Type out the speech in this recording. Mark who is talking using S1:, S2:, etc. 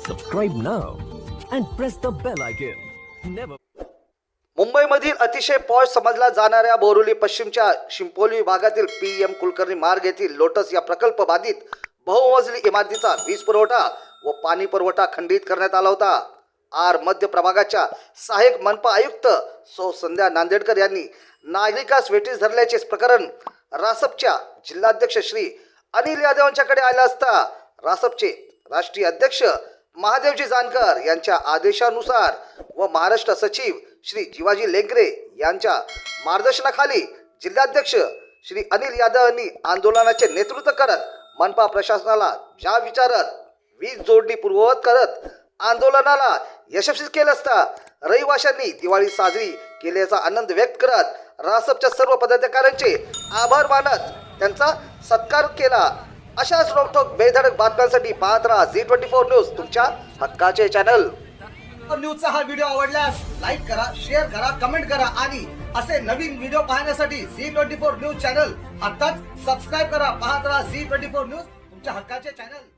S1: Subscribe now and press the bell icon. Never.
S2: मुंबईमधील अतिशय posh समजल्या जाणाऱ्या बोरुली पश्चिमच्या शिंपोली भागातील पी एम कुलकर्णी मार्ग येथील लोटस या प्रकल्प बाधित बहुमजली इमारतीचा वीज पुरवठा व पाणी पुरवठा खंडित करण्यात आला होता आर मध्य प्रभागाच्या सहाय्यक मनपा आयुक्त सौ संध्या नांदेडकर यांनी नागरिकास वेटीस धरल्याचे प्रकरण रासपच्या जिल्हाध्यक्ष श्री अनिल यादव यांच्याकडे आले असता रासपचे राष्ट्रीय अध्यक्ष महादेवजी जानकर यांच्या आदेशानुसार व महाराष्ट्र सचिव श्री जीवाजी लेंगरे यांच्या मार्गदर्शनाखाली जिल्हाध्यक्ष श्री अनिल यादव यांनी आंदोलनाचे नेतृत्व करत मनपा प्रशासनाला ज्या विचारत वीज जोडणी पूर्ववत करत आंदोलनाला यशस्वी केलं असता रहिवाशांनी दिवाळी साजरी केल्याचा आनंद व्यक्त करत रासपच्या सर्व पदाधिकाऱ्यांचे आभार मानत त्यांचा सत्कार केला. अशाच रोखोक बेधडक बातम्यांसाठी पाहत राहा झी ट्वेंटी फोर न्यूज तुमच्या हक्काचे चॅनल
S3: न्यूजचा हा व्हिडिओ आवडल्यास लाईक करा शेअर करा कमेंट करा आणि असे नवीन व्हिडिओ पाहण्यासाठी Zee twenty four news channel आताच सबस्क्राईब करा. पाहत राहा झी ट्वेंटी फोर न्यूज तुमच्या हक्काचे चॅनल